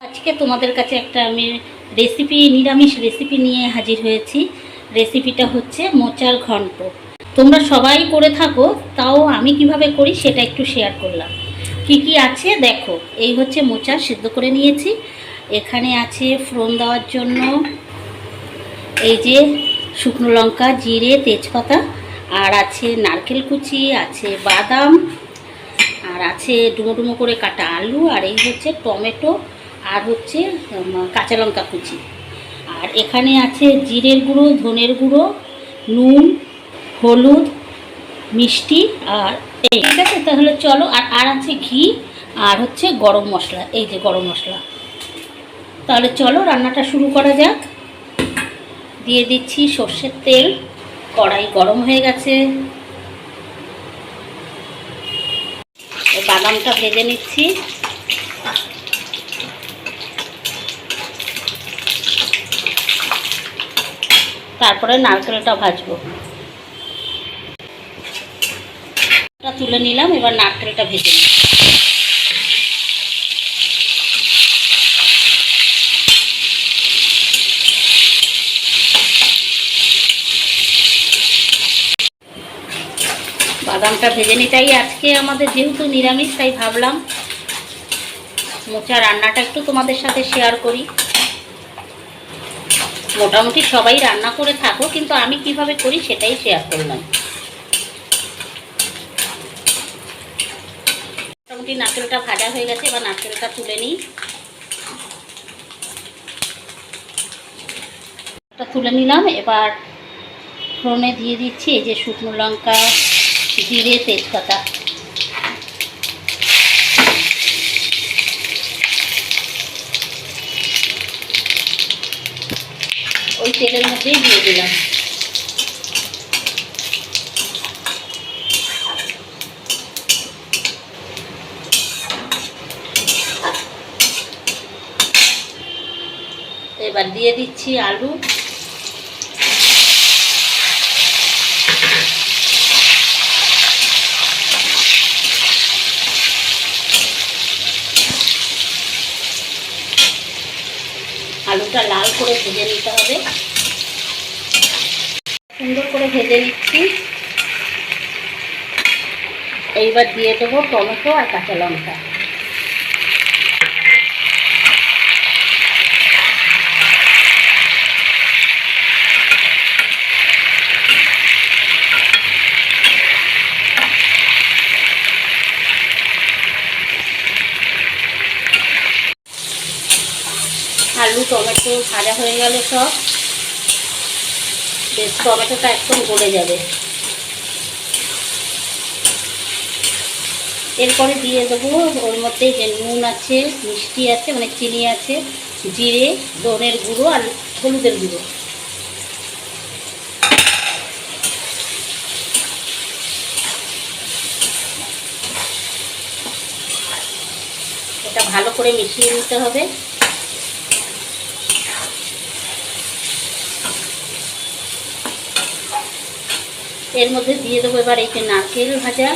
আজকে তোমাদের কাছে একটা আমি রেসিপি নিরামিষ রেসিপি নিয়ে হাজির হয়েছি। রেসিপিটা হচ্ছে মোচার ঘন্ট। তোমরা সবাই করে থাকো, তাও আমি কীভাবে করি সেটা একটু শেয়ার করলাম। কি কি আছে দেখো, এই হচ্ছে মোচা সিদ্ধ করে নিয়েছি। এখানে আছে ফোড়ন দেওয়ার জন্য এই যে শুকনো লঙ্কা, জিরে, তেজপাতা, আর আছে নারকেল কুচি, আছে বাদাম, আর আছে ডুমো ডুমো করে কাটা আলু, আর এই হচ্ছে টমেটো আর হচ্ছে কাঁচা লঙ্কা কুচি। আর এখানে আছে জিরের গুঁড়ো, ধনের গুঁড়ো, নুন, হলুদ, মিষ্টি আর এই। ঠিক আছে, তাহলে চলো, আর আর আছে ঘি, আর হচ্ছে গরম মশলা, এই যে গরম মশলা। তাহলে চলো, রান্নাটা শুরু করা যাক। দিয়ে দিচ্ছি সর্ষের তেল, কড়াই গরম হয়ে গেছে। বাদামটা ভেজে নিচ্ছি। তারপরে নারকেলটা ভাজবো। তুলে নিলাম, এবার নারকেলটা ভেজে নিলাম। বাদামটা ভেজে নিটাই আজকে আমাদের যেহেতু নিরামিষ, তাই ভাবলাম মোচা রান্নাটা একটু তোমাদের সাথে শেয়ার করি। মোটামুটি সবাই রান্না করে থাকো, কিন্তু আমি কীভাবে করি সেটাই শেয়ার করলাম। মোটামুটি নারকেলটা ভাজা হয়ে গেছে, এবার নারকেলটা তুলে নিই। তুলে নিলাম, এবার ফোড়নে দিয়ে দিচ্ছি এই যে শুকনো লঙ্কা, জিরে, তেজপাতা। ওই তেলের মধ্যেই দিয়ে দিলাম। এবার দিয়ে দিচ্ছি আলু। আলুটা লাল করে ভেজে নিতে হবে। সুন্দর করে ভেজে নিচ্ছি। এইবার দিয়ে দেবো টমেটো আর কাঁচা লঙ্কা। আলু, টমেটো ভাজা হয়ে গেল সব। বেশ, টমেটোটা একদম গলে যাবে। এরপরে দিয়ে দেবো, ওর মধ্যে যে নুন আছে, মিষ্টি আছে মানে চিনি আছে, জিরে, ধনের গুঁড়ো আর হলুদের গুঁড়ো। এটা ভালো করে মিশিয়ে নিতে হবে। এর মধ্যে দিয়ে দেবো এবার এই যে নারকেল ভাজা।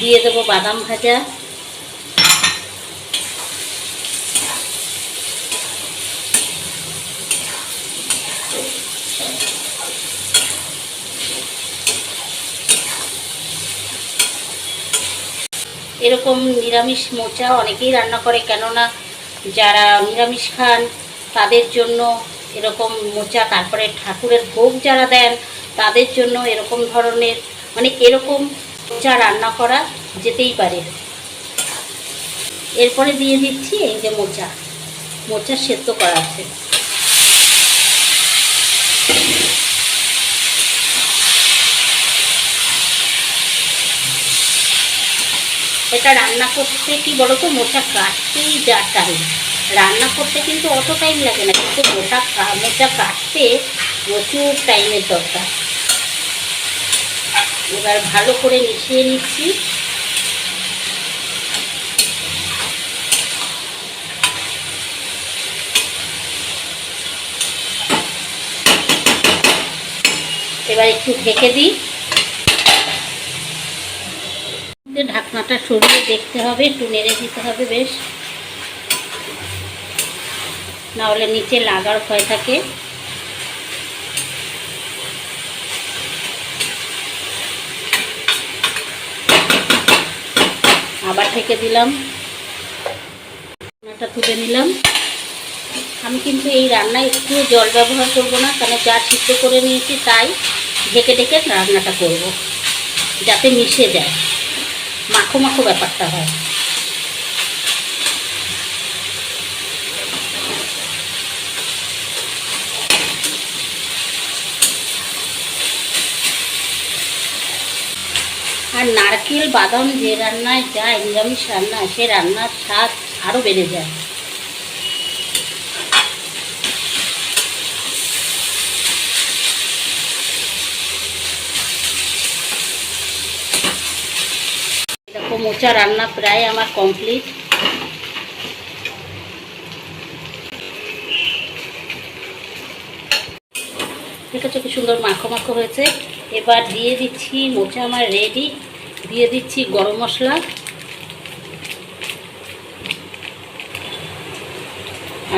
দিয়ে দেবো বাদাম ভাজা। এরকম নিরামিষ মোচা অনেকেই রান্না করে, কেননা যারা নিরামিষ খান তাদের জন্য এরকম মোচা, তারপরে ঠাকুরের ভোগ যারা দেন, তাদের জন্য এরকম ধরনের মানে এরকম মোচা রান্না করা যেতেই পারে। এরপরে দিয়ে দিচ্ছি এই যে মোচা। মোচা সেদ্ধ করা আছে। এটা রান্না করতে কি বলতো? মোচা কাটতেই যা টাইম। রান্না করতে কিন্তু অত টাইম লাগে না, কিন্তু মোটা কা- কাটতে প্রচুর টাইমের দরকার। এবার ভালো করে মিশিয়ে নিচ্ছি। এবার একটু ঢেকে দিই। ঢাকনাটা সরিয়ে দেখতে হবে, একটু নেড়ে দিতে হবে বেশ। না হলে নিচে লাগার ভয় থাকে। আবার থেকে দিলাম। ঢাকনাটা তুলে নিলাম। আমি কিন্তু এই রান্নায় একটু জল ব্যবহার করব না কারণ যা সিদ্ধ করে নিয়েছি তাই ঢেকে ঢেকে রান্নাটা করব, যাতে মিশে যায়। মাখো মাখো ব্যাপারটা হয়। আর বাদাম যে রান্নায় যায়, নিরামিষ রান্না, সে রান্নার স্বাদ আরও বেড়ে যায়। দেখো, মোচা রান্না প্রায় আমার কমপ্লিট। দেখেছ কি সুন্দর মাখো মাখো হয়েছে। এবার দিয়ে দিচ্ছি মোচা আমার রেডি। দিয়ে দিচ্ছি গরম মশলা।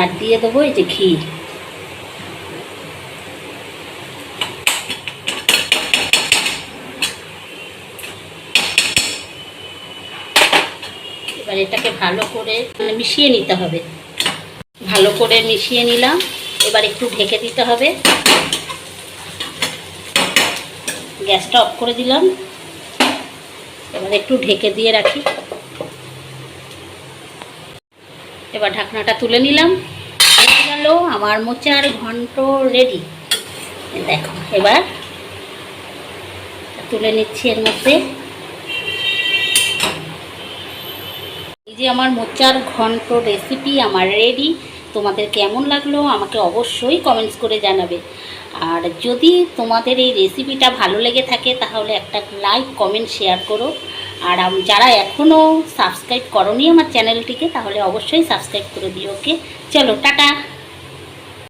আর দিয়ে দেবো এই যে ঘি এবার এটাকে ভালো করে মানে মিশিয়ে নিতে হবে। ভালো করে মিশিয়ে নিলাম। এবার একটু ঢেকে দিতে হবে। গ্যাসটা অফ করে দিলাম। এবার একটু ঢেকে দিয়ে রাখি। এবার ঢাকনাটা তুলে নিলাম। গেল আমার মোচার ঘন্ট রেডি দেখো, এবার তুলে নিচ্ছি এর মধ্যে। এই যে আমার মোচার ঘন্ট রেসিপি আমার রেডি তোমাদের কেমন লাগল আমাকে অবশ্যই কমেন্টস করে জানাবে। আর যদি তোমাদের এই রেসিপিটা ভালো লেগে থাকে, তাহলে একটা লাইক কমেন্ট শেয়ার করো। আর যারা এখনও সাবস্ক্রাইব করনি আমার চ্যানেলটিকে তাহলে অবশ্যই সাবস্ক্রাইব করে দিও ওকে চলো, টাটা!